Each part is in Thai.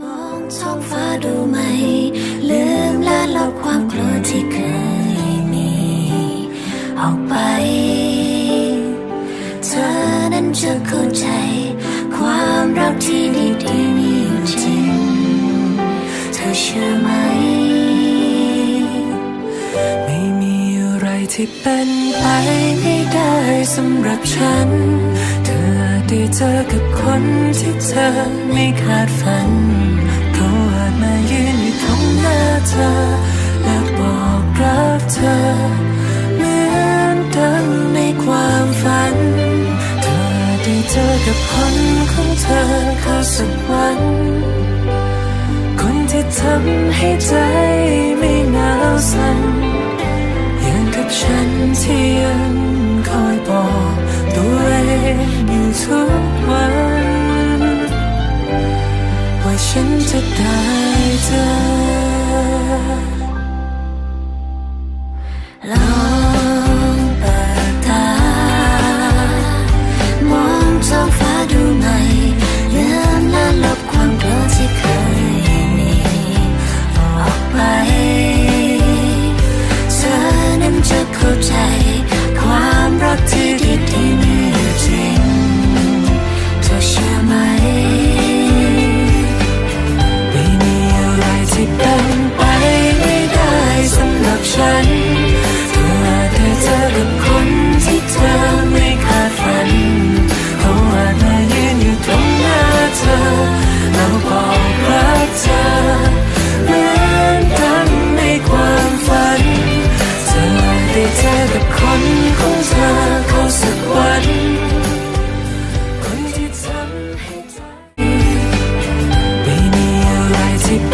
มองท้องฟ้าดูไหม ลืมละลบความกลัวที่เคยมี ออกไป เธอนั้นจะเข้าใจ ความรักที่ดีๆมีอยู่จริง เธอเชื่อไหม ไม่มีอะไรที่เป็นไปไม่ได้สำหรับฉัน เจอกับคนที่เธอไม่คาดฝันเขาอาจมายืนอยู่ตรงหน้าเธอ และบอกรักเธอ เหมือนดังในความฝัน เธอได้เจอกับคนของเธอเขาสักวัน คนที่ทำให้ใจไฉันจะได้เจอ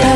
คน